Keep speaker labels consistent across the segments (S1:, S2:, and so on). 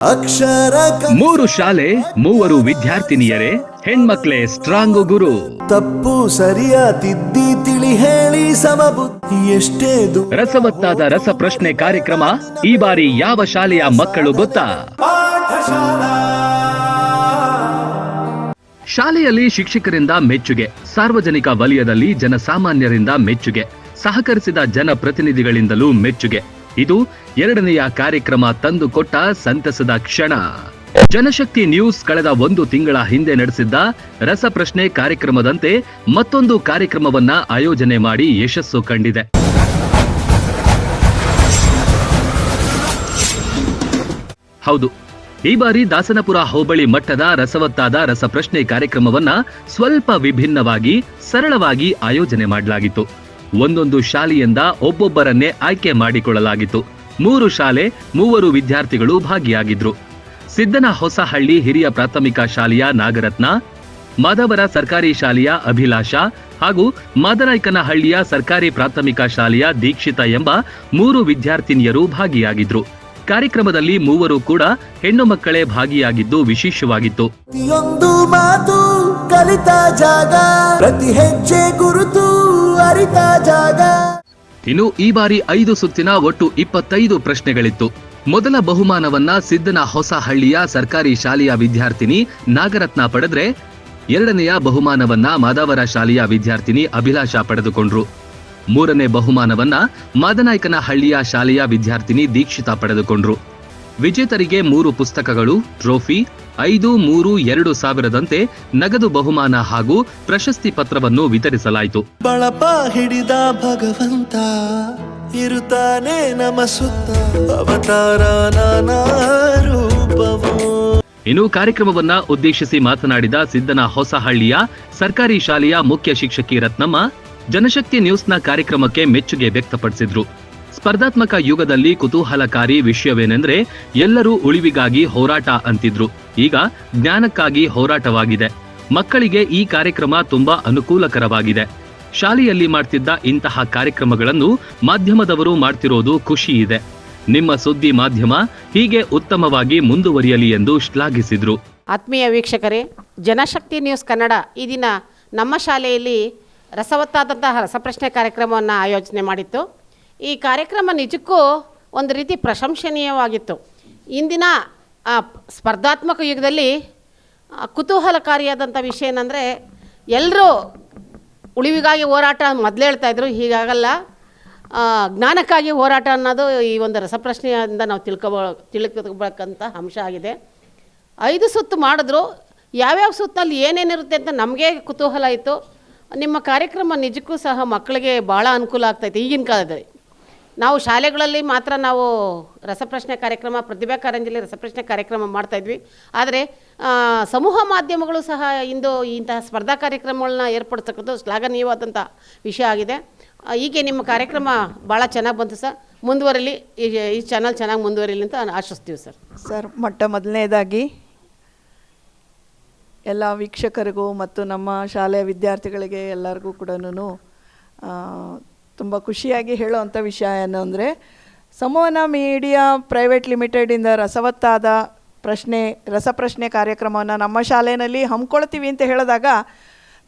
S1: ಅಕ್ಷರ
S2: ಮೂರು ಶಾಲೆ ಮೂವರು ವಿದ್ಯಾರ್ಥಿನಿಯರೇ ಹೆಣ್ಮಕ್ಳೇ ಸ್ಟ್ರಾಂಗ್ ಗುರು.
S1: ತಪ್ಪು ಸರಿಯ ತಿದ್ದಿ ತಿಳಿ ಹೇಳಿ ಸಮಬುದ್ಧಿ ಎಷ್ಟೇ ರಸವತ್ತಾದ
S2: ರಸವತ್ತಾದ ರಸಪ್ರಶ್ನೆ ಕಾರ್ಯಕ್ರಮ ಈ ಬಾರಿ ಯಾವ ಶಾಲೆಯ ಮಕ್ಕಳು ಗೊತ್ತಾ? ಶಾಲೆಯಲ್ಲಿ ಶಿಕ್ಷಕರಿಂದ ಮೆಚ್ಚುಗೆ ಸಾರ್ವಜನಿಕ ವಲಯದಲ್ಲಿ ಜನಸಾಮಾನ್ಯರಿಂದ ಮೆಚ್ಚುಗೆ ಸಹಕರಿಸಿದ ಜನಪ್ರತಿನಿಧಿಗಳಿಂದಲೂ ಮೆಚ್ಚುಗೆ. ಇದು ಎರಡನೆಯ ಕಾರ್ಯಕ್ರಮ ತಂದುಕೊಟ್ಟ ಸಂತಸದ ಕ್ಷಣ. ಜನಶಕ್ತಿ ನ್ಯೂಸ್ ಕಳೆದ ಒಂದು ತಿಂಗಳ ಹಿಂದೆ ನಡೆಸಿದ್ದ ರಸಪ್ರಶ್ನೆ ಕಾರ್ಯಕ್ರಮದಂತೆ ಮತ್ತೊಂದು ಕಾರ್ಯಕ್ರಮವನ್ನ ಆಯೋಜನೆ ಮಾಡಿ ಯಶಸ್ಸು ಕಂಡಿದೆ. ಹೌದು, ಈ ಬಾರಿ ದಾಸನಪುರ ಹೋಬಳಿ ಮಟ್ಟದ ರಸವತ್ತಾದ ರಸಪ್ರಶ್ನೆ ಕಾರ್ಯಕ್ರಮವನ್ನ ಸ್ವಲ್ಪ ವಿಭಿನ್ನವಾಗಿ ಸರಳವಾಗಿ ಆಯೋಜನೆ ಮಾಡಲಾಗಿತ್ತು. ಒಂದೊಂದು ಶಾಲೆಯಿಂದ ಒಬ್ಬೊಬ್ಬರನ್ನೇ ಆಯ್ಕೆ ಮಾಡಿಕೊಳ್ಳಲಾಗಿತ್ತು. ಮೂರು ಶಾಲೆ, ಮೂವರು ವಿದ್ಯಾರ್ಥಿಗಳು ಭಾಗಿಯಾಗಿದ್ರು. ಸಿದ್ದನ ಹೊಸಹಳ್ಳಿ ಹಿರಿಯ ಪ್ರಾಥಮಿಕ ಶಾಲೆಯ ನಾಗರತ್ನ, ಮಾಧವರ ಸರ್ಕಾರಿ ಶಾಲೆಯ ಅಭಿಲಾಷ ಹಾಗೂ ಮಾದರಾಯ್ಕನಹಳ್ಳಿಯ ಸರ್ಕಾರಿ ಪ್ರಾಥಮಿಕ ಶಾಲೆಯ ದೀಕ್ಷಿತ ಎಂಬ ಮೂರು ವಿದ್ಯಾರ್ಥಿನಿಯರು ಭಾಗಿಯಾಗಿದ್ರು. ಕಾರ್ಯಕ್ರಮದಲ್ಲಿ ಮೂವರು ಕೂಡ ಹೆಣ್ಣು ಮಕ್ಕಳೇ ಭಾಗಿಯಾಗಿದ್ದು ವಿಶೇಷವಾಗಿತ್ತು.
S1: ಪ್ರತಿಯೊಂದು ಮಾತು ಕಲಿತ ಜಾಗ ಪ್ರತಿ ಹೆಜ್ಜೆ ಗುರುತು ಅರಿತ ಜಾಗ.
S2: ಇನ್ನು ಈ ಬಾರಿ ಐದು ಸುತ್ತಿನ ಒಟ್ಟು ಇಪ್ಪತ್ತೈದು ಪ್ರಶ್ನೆಗಳಿತ್ತು. ಮೊದಲ ಬಹುಮಾನವನ್ನ ಸಿದ್ದನ ಹೊಸಹಳ್ಳಿಯ ಸರ್ಕಾರಿ ಶಾಲೆಯ ವಿದ್ಯಾರ್ಥಿನಿ ನಾಗರತ್ನ ಪಡೆದ್ರೆ ಎರಡನೆಯ ಬಹುಮಾನವನ್ನ ಮಾದಾವರ ಶಾಲೆಯ ವಿದ್ಯಾರ್ಥಿನಿ ಅಭಿಲಾಷ ಪಡೆದುಕೊಂಡ್ರು. ಮೂರನೇ ಬಹುಮಾನವನ್ನ ಮಾದನಾಯ್ಕನಹಳ್ಳಿಯ ಶಾಲೆಯ ವಿದ್ಯಾರ್ಥಿನಿ ದೀಕ್ಷಿತಾ ಪಡೆದುಕೊಂಡ್ರು. ವಿಜೇತರಿಗೆ ಮೂರು ಪುಸ್ತಕಗಳು ಟ್ರೋಫಿ ಐದು ಮೂರು ಎರಡು ಸಾವಿರದಂತೆ ನಗದು ಬಹುಮಾನ ಹಾಗೂ ಪ್ರಶಸ್ತಿ ಪತ್ರವನ್ನು ವಿತರಿಸಲಾಯಿತು.
S1: ಬಳಪ ಹಿಡಿದ ಭಗವಂತ ಇರುತ್ತಾನೆ ನಮ ಸುತ್ತ ಅವತಾರ
S2: ಇನ್ನು ಕಾರ್ಯಕ್ರಮವನ್ನ ಉದ್ದೇಶಿಸಿ ಮಾತನಾಡಿದ ಸಿದ್ದನ ಹೊಸಹಳ್ಳಿಯ ಸರ್ಕಾರಿ ಶಾಲೆಯ ಮುಖ್ಯ ಶಿಕ್ಷಕಿ ರತ್ನಮ್ಮ ಜನಶಕ್ತಿ ನ್ಯೂಸ್ನ ಕಾರ್ಯಕ್ರಮಕ್ಕೆ ಮೆಚ್ಚುಗೆ ವ್ಯಕ್ತಪಡಿಸಿದ್ರು. ಸ್ಪರ್ಧಾತ್ಮಕ ಯುಗದಲ್ಲಿ ಕುತೂಹಲಕಾರಿ ವಿಷಯವೇನೆಂದ್ರೆ ಎಲ್ಲರೂ ಉಳಿವಿಗಾಗಿ ಹೋರಾಟ ಅಂತಿದ್ರು. ಈಗ ಜ್ಞಾನಕ್ಕಾಗಿ ಹೋರಾಟವಾಗಿದೆ. ಮಕ್ಕಳಿಗೆ ಈ ಕಾರ್ಯಕ್ರಮ ತುಂಬಾ ಅನುಕೂಲಕರವಾಗಿದೆ. ಶಾಲೆಯಲ್ಲಿ ಮಾಡ್ತಿದ್ದ ಇಂತಹ ಕಾರ್ಯಕ್ರಮಗಳನ್ನು ಮಾಧ್ಯಮದವರು ಮಾಡ್ತಿರೋದು ಖುಷಿ ಇದೆ. ನಿಮ್ಮ ಸುದ್ದಿ ಮಾಧ್ಯಮ ಹೀಗೆ ಉತ್ತಮವಾಗಿ ಮುಂದುವರಿಯಲಿ ಎಂದು ಶ್ಲಾಘಿಸಿದ್ರು.
S3: ಆತ್ಮೀಯ ವೀಕ್ಷಕರೇ, ಜನಶಕ್ತಿ ನ್ಯೂಸ್ ಕನ್ನಡ ಈ ದಿನ ನಮ್ಮ ಶಾಲೆಯಲ್ಲಿ ರಸವತ್ತಾದಂತಹ ರಸಪ್ರಶ್ನೆ ಕಾರ್ಯಕ್ರಮವನ್ನು ಆಯೋಜನೆ ಮಾಡಿತ್ತು. ಈ ಕಾರ್ಯಕ್ರಮ ನಿಜಕ್ಕೂ ಒಂದು ರೀತಿ ಪ್ರಶಂಸನೀಯವಾಗಿತ್ತು. ಇಂದಿನ ಸ್ಪರ್ಧಾತ್ಮಕ ಯುಗದಲ್ಲಿ ಕುತೂಹಲಕಾರಿಯಾದಂಥ ವಿಷಯ ಏನಂದರೆ ಎಲ್ಲರೂ ಉಳಿವಿಗಾಗಿ ಹೋರಾಟ ಮೊದಲು ಹೇಳ್ತಾ ಇದ್ರು, ಹೀಗಾಗಲ್ಲ. ಜ್ಞಾನಕ್ಕಾಗಿ ಹೋರಾಟ ಅನ್ನೋದು ಈ ಒಂದು ರಸಪ್ರಶ್ನೆಯಿಂದ ನಾವು ತಿಳ್ಕೊಬೋ ತಿಳ್ಕೊಬೇಕಂತ ಅಂಶ ಆಗಿದೆ. ಐದು ಸುತ್ತು ಮಾಡಿದ್ರು. ಯಾವ್ಯಾವ ಸುತ್ತಲ್ಲಿ ಏನೇನಿರುತ್ತೆ ಅಂತ ನಮಗೆ ಕುತೂಹಲ ಇತ್ತು. ನಿಮ್ಮ ಕಾರ್ಯಕ್ರಮ ನಿಜಕ್ಕೂ ಸಹ ಮಕ್ಕಳಿಗೆ ಭಾಳ ಅನುಕೂಲ ಆಗ್ತೈತೆ ಈಗಿನ ಕಾಲದಲ್ಲಿ. ನಾವು ಶಾಲೆಗಳಲ್ಲಿ ಮಾತ್ರ ನಾವು ರಸಪ್ರಶ್ನೆ ಕಾರ್ಯಕ್ರಮ, ಪ್ರತಿಭಾ ಕಾರಂಜಿಯಲ್ಲಿ ರಸಪ್ರಶ್ನೆ ಕಾರ್ಯಕ್ರಮ ಮಾಡ್ತಾಯಿದ್ವಿ ಆದರೆ ಸಮೂಹ ಮಾಧ್ಯಮಗಳು ಸಹ ಇಂದು ಇಂತಹ ಸ್ಪರ್ಧಾ ಕಾರ್ಯಕ್ರಮಗಳನ್ನ ಏರ್ಪಡಿಸ್ತಕ್ಕಂಥ ಶ್ಲಾಘನೀಯವಾದಂಥ ವಿಷಯ ಆಗಿದೆ. ಹೀಗೆ ನಿಮ್ಮ ಕಾರ್ಯಕ್ರಮ ಭಾಳ ಚೆನ್ನಾಗಿ ಬಂತು ಸರ್. ಮುಂದುವರಿಲಿ, ಈ ಚಾನಲ್ ಚೆನ್ನಾಗಿ ಮುಂದುವರಿಲಿ ಅಂತ ಆಶಿಸ್ತೀವಿ ಸರ್.
S4: ಸರ್, ಮೊಟ್ಟ ಮೊದಲನೇದಾಗಿ ಎಲ್ಲ ವೀಕ್ಷಕರಿಗೂ ಮತ್ತು ನಮ್ಮ ಶಾಲೆಯ ವಿದ್ಯಾರ್ಥಿಗಳಿಗೆ ಎಲ್ಲರಿಗೂ ಕೂಡ ತುಂಬ ಖುಷಿಯಾಗಿ ಹೇಳುವಂಥ ವಿಷಯ ಏನು ಅಂದರೆ ಸಂವಹನ ಮೀಡಿಯಾ ಪ್ರೈವೇಟ್ ಲಿಮಿಟೆಡಿಂದ ರಸವತ್ತಾದ ಪ್ರಶ್ನೆ, ರಸಪ್ರಶ್ನೆ ಕಾರ್ಯಕ್ರಮವನ್ನು ನಮ್ಮ ಶಾಲೆಯಲ್ಲಿ ಹಮ್ಮಿಕೊಳ್ತೀವಿ ಅಂತ ಹೇಳಿದಾಗ,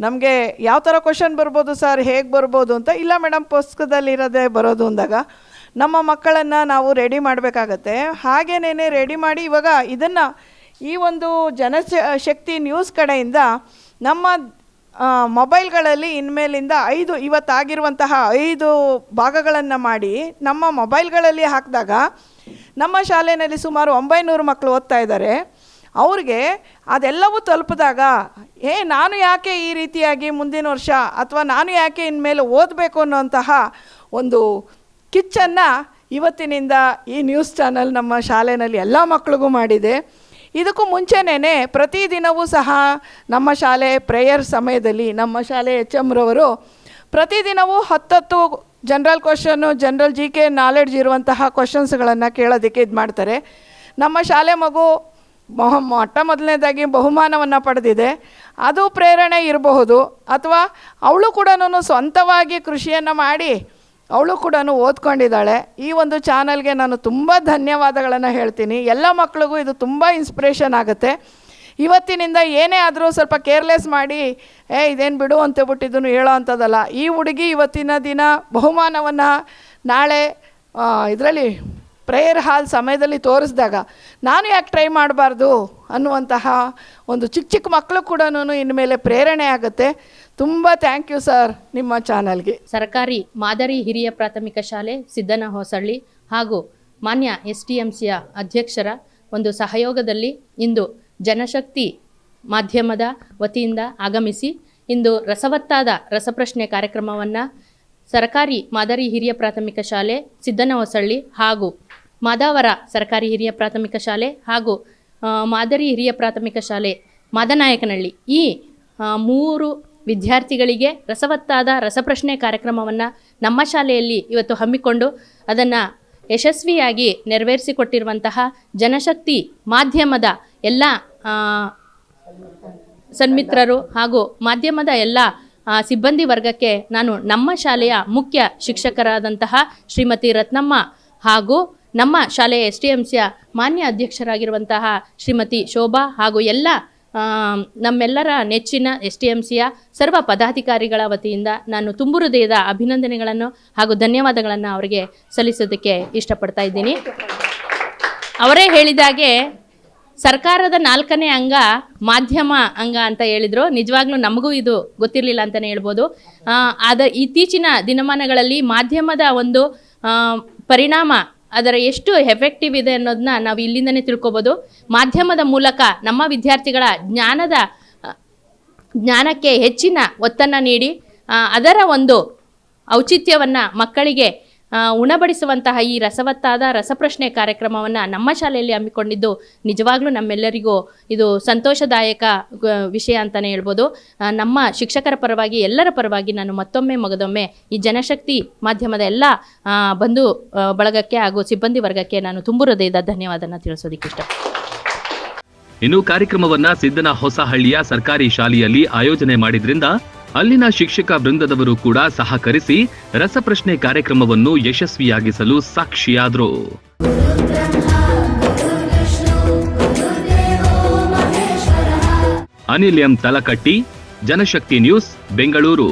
S4: ನಮಗೆ ಯಾವ ಥರ ಕ್ವಶನ್ ಬರ್ಬೋದು ಸರ್ ಹೇಗೆ ಬರ್ಬೋದು ಅಂತ, ಇಲ್ಲ ಮೇಡಮ್ ಪುಸ್ತಕದಲ್ಲಿರೋದೇ ಬರೋದು ಅಂದಾಗ, ನಮ್ಮ ಮಕ್ಕಳನ್ನು ನಾವು ರೆಡಿ ಮಾಡಬೇಕಾಗತ್ತೆ. ಹಾಗೇನೇ ರೆಡಿ ಮಾಡಿ ಇವಾಗ ಇದನ್ನು ಈ ಒಂದು ಜನಶಕ್ತಿ ನ್ಯೂಸ್ ಕಡೆಯಿಂದ ನಮ್ಮ ಮೊಬೈಲ್ಗಳಲ್ಲಿ ಇನ್ಮೇಲಿಂದ ಐದು, ಇವತ್ತಾಗಿರುವಂತಹ ಐದು ಭಾಗಗಳನ್ನು ಮಾಡಿ ನಮ್ಮ ಮೊಬೈಲ್ಗಳಲ್ಲಿ ಹಾಕಿದಾಗ ನಮ್ಮ ಶಾಲೆಯಲ್ಲಿ ಸುಮಾರು ಒಂಬೈನೂರು ಮಕ್ಕಳು ಓದ್ತಾ ಇದ್ದಾರೆ. ಅವ್ರಿಗೆ ಅದೆಲ್ಲವೂ ತಲುಪಿದಾಗ, ಏ, ನಾನು ಯಾಕೆ ಈ ರೀತಿಯಾಗಿ ಮುಂದಿನ ವರ್ಷ ಅಥವಾ ನಾನು ಯಾಕೆ ಇನ್ಮೇಲೆ ಓದಬೇಕು ಅನ್ನೋಂತಹ ಒಂದು ಕಿಚ್ಚನ್ನು ಇವತ್ತಿನಿಂದ ಈ ನ್ಯೂಸ್ ಚಾನಲ್ ನಮ್ಮ ಶಾಲೆಯಲ್ಲಿ ಎಲ್ಲ ಮಕ್ಕಳಿಗೂ ಮಾಡಿದೆ. ಇದಕ್ಕೂ ಮುಂಚೆನೇ ಪ್ರತಿದಿನವೂ ಸಹ ನಮ್ಮ ಶಾಲೆ ಪ್ರೇಯರ್ ಸಮಯದಲ್ಲಿ ನಮ್ಮ ಶಾಲೆ ಎಚ್ ಎಮ್ರವರು ಪ್ರತಿದಿನವೂ ಹತ್ತತ್ತು general question general G K knowledge ಇರುವಂತಹ ಕ್ವಶನ್ಸ್ಗಳನ್ನು ಕೇಳೋದಕ್ಕೆ ಇದು ಮಾಡ್ತಾರೆ. ನಮ್ಮ ಶಾಲೆ ಮಗು ಮೊಹ ಮೊಟ್ಟ ಮೊದಲನೇದಾಗಿ ಬಹುಮಾನವನ್ನು ಪಡೆದಿದೆ. ಅದು ಪ್ರೇರಣೆ ಇರಬಹುದು. ಅಥವಾ ಅವಳು ಕೂಡ ಸ್ವಂತವಾಗಿ ಕೃಷಿಯನ್ನು ಮಾಡಿ ಅವಳು ಕೂಡ ಓದ್ಕೊಂಡಿದ್ದಾಳೆ. ಈ ಒಂದು ಚಾನಲ್ಗೆ ನಾನು ತುಂಬ ಧನ್ಯವಾದಗಳನ್ನು ಹೇಳ್ತೀನಿ. ಎಲ್ಲ ಮಕ್ಕಳಿಗೂ ಇದು ತುಂಬ ಇನ್ಸ್ಪಿರೇಷನ್ ಆಗುತ್ತೆ. ಇವತ್ತಿನಿಂದ ಏನೇ ಆದರೂ ಸ್ವಲ್ಪ ಕೇರ್ಲೆಸ್ ಮಾಡಿ, ಏ, ಇದೇನು ಬಿಡು ಅಂತ ಇದನ್ನು ಹೇಳೋ ಅಂಥದ್ದಲ್ಲ. ಈ ಹುಡುಗಿ ಇವತ್ತಿನ ದಿನ ಬಹುಮಾನವನ್ನು ನಾಳೆ ಇದರಲ್ಲಿ ಪ್ರೇಯರ್ ಹಾಲ್ ಸಮಯದಲ್ಲಿ ತೋರಿಸಿದಾಗ, ನಾನು ಯಾಕೆ ಟ್ರೈ ಮಾಡಬಾರ್ದು? ಅನ್ನುವಂತಹ ಒಂದು ಚಿಕ್ಕ ಚಿಕ್ಕ ಮಕ್ಕಳು ಕೂಡ ಇನ್ಮೇಲೆ ಪ್ರೇರಣೆ ಆಗುತ್ತೆ. ತುಂಬ ಥ್ಯಾಂಕ್ ಯು ಸರ್ ನಿಮ್ಮ ಚಾನಲ್ಗೆ
S5: ಸರ್ಕಾರಿ ಮಾದರಿ ಹಿರಿಯ ಪ್ರಾಥಮಿಕ ಶಾಲೆ ಸಿದ್ದನ ಹೊಸಳ್ಳಿ ಹಾಗೂ ಮಾನ್ಯ ಎಸ್ ಟಿ ಎಂ ಸಿಯ ಅಧ್ಯಕ್ಷರ ಒಂದು ಸಹಯೋಗದಲ್ಲಿ ಇಂದು ಜನಶಕ್ತಿ ಮಾಧ್ಯಮದ ವತಿಯಿಂದ ಆಗಮಿಸಿ ಇಂದು ರಸವತ್ತಾದ ರಸಪ್ರಶ್ನೆ ಕಾರ್ಯಕ್ರಮವನ್ನು ಸರ್ಕಾರಿ ಮಾದರಿ ಹಿರಿಯ ಪ್ರಾಥಮಿಕ ಶಾಲೆ ಸಿದ್ದನ ಹೊಸಳ್ಳಿ ಹಾಗೂ ಮಾದಾವರ ಸರ್ಕಾರಿ ಹಿರಿಯ ಪ್ರಾಥಮಿಕ ಶಾಲೆ ಹಾಗೂ ಮಾದರಿ ಹಿರಿಯ ಪ್ರಾಥಮಿಕ ಶಾಲೆ ಮಾದನಾಯಕನಹಳ್ಳಿ. ಈ ಮೂರು ವಿದ್ಯಾರ್ಥಿಗಳಿಗೆ ರಸವತ್ತಾದ ರಸಪ್ರಶ್ನೆ ಕಾರ್ಯಕ್ರಮವನ್ನು ನಮ್ಮ ಶಾಲೆಯಲ್ಲಿ ಇವತ್ತು ಹಮ್ಮಿಕೊಂಡು ಅದನ್ನು ಯಶಸ್ವಿಯಾಗಿ ನೆರವೇರಿಸಿಕೊಟ್ಟಿರುವಂತಹ ಜನಶಕ್ತಿ ಮಾಧ್ಯಮದ ಎಲ್ಲ ಸನ್ಮಿತ್ರರು ಹಾಗೂ ಮಾಧ್ಯಮದ ಎಲ್ಲ ಸಿಬ್ಬಂದಿ ವರ್ಗಕ್ಕೆ ನಾನು ನಮ್ಮ ಶಾಲೆಯ ಮುಖ್ಯ ಶಿಕ್ಷಕರಾದಂತಹ ಶ್ರೀಮತಿ ರತ್ನಮ್ಮ ಹಾಗೂ ನಮ್ಮ ಶಾಲೆಯ ಎಸ್ ಡಿ ಎಂ ಸಿಯ ಮಾನ್ಯ ಅಧ್ಯಕ್ಷರಾಗಿರುವಂತಹ ಶ್ರೀಮತಿ ಶೋಭಾ ಹಾಗೂ ಎಲ್ಲ ನಮ್ಮೆಲ್ಲರ ನೆಚ್ಚಿನ ಎಸ್ ಟಿ ಎಂ ಸಿಯ ಸರ್ವ ಪದಾಧಿಕಾರಿಗಳ ವತಿಯಿಂದ ನಾನು ತುಂಬು ಹೃದಯದ ಅಭಿನಂದನೆಗಳನ್ನು ಹಾಗೂ ಧನ್ಯವಾದಗಳನ್ನು ಅವರಿಗೆ ಸಲ್ಲಿಸೋದಕ್ಕೆ ಇಷ್ಟಪಡ್ತಾ ಇದ್ದೀನಿ. ಅವರೇ ಹೇಳಿದಾಗೆ ಸರ್ಕಾರದ ನಾಲ್ಕನೇ ಅಂಗ ಮಾಧ್ಯಮ ಅಂಗ ಅಂತ ಹೇಳಿದರು. ನಿಜವಾಗ್ಲೂ ನಮಗೂ ಇದು ಗೊತ್ತಿರಲಿಲ್ಲ ಅಂತಲೇ ಹೇಳ್ಬೋದು. ಆದ ಇತ್ತೀಚಿನ ದಿನಮಾನಗಳಲ್ಲಿ ಮಾಧ್ಯಮದ ಒಂದು ಪರಿಣಾಮ ಅದರ ಎಷ್ಟು ಎಫೆಕ್ಟಿವ್ ಇದೆ ಅನ್ನೋದನ್ನ ನಾವು ಇಲ್ಲಿಂದನೇ ತಿಳ್ಕೊಬೋದು. ಮಾಧ್ಯಮದ ಮೂಲಕ ನಮ್ಮ ವಿದ್ಯಾರ್ಥಿಗಳ ಜ್ಞಾನದ ಜ್ಞಾನಕ್ಕೆ ಹೆಚ್ಚಿನ ಒತ್ತನ್ನು ನೀಡಿ ಅದರ ಒಂದು ಔಚಿತ್ಯವನ್ನು ಮಕ್ಕಳಿಗೆ ಉಣಬಡಿಸುವಂತಹ ಈ ರಸವತ್ತಾದ ರಸಪ್ರಶ್ನೆ ಕಾರ್ಯಕ್ರಮವನ್ನು ನಮ್ಮ ಶಾಲೆಯಲ್ಲಿ ಹಮ್ಮಿಕೊಂಡಿದ್ದು ನಿಜವಾಗ್ಲೂ ನಮ್ಮೆಲ್ಲರಿಗೂ ಇದು ಸಂತೋಷದಾಯಕ ವಿಷಯ ಅಂತಲೇ ಹೇಳ್ಬೋದು. ನಮ್ಮ ಶಿಕ್ಷಕರ ಪರವಾಗಿ, ಎಲ್ಲರ ಪರವಾಗಿ ನಾನು ಮತ್ತೊಮ್ಮೆ ಮಗದೊಮ್ಮೆ ಈ ಜನಶಕ್ತಿ ಮಾಧ್ಯಮದ ಎಲ್ಲ ಬಂಧು ಬಳಗಕ್ಕೆ ಹಾಗೂ ಸಿಬ್ಬಂದಿ ವರ್ಗಕ್ಕೆ ನಾನು ತುಂಬು ಹೃದಯದ ಧನ್ಯವಾದನ ತಿಳಿಸೋದಕ್ಕೆ ಇಷ್ಟ.
S2: ಇನ್ನು ಕಾರ್ಯಕ್ರಮವನ್ನ ಸಿದ್ದನ ಹೊಸಹಳ್ಳಿಯ ಸರ್ಕಾರಿ ಶಾಲೆಯಲ್ಲಿ ಆಯೋಜನೆ ಮಾಡಿದ್ರಿಂದ ಅಲ್ಲಿನ ಶಿಕ್ಷಕ ವೃಂದದವರು ಕೂಡ ಸಹಕರಿಸಿ ರಸಪ್ರಶ್ನೆ ಕಾರ್ಯಕ್ರಮವನ್ನು ಯಶಸ್ವಿಯಾಗಿಸಲು ಸಾಕ್ಷಿಯಾದರು. Anil M Talakatti, Janashakti news, Bengaluru.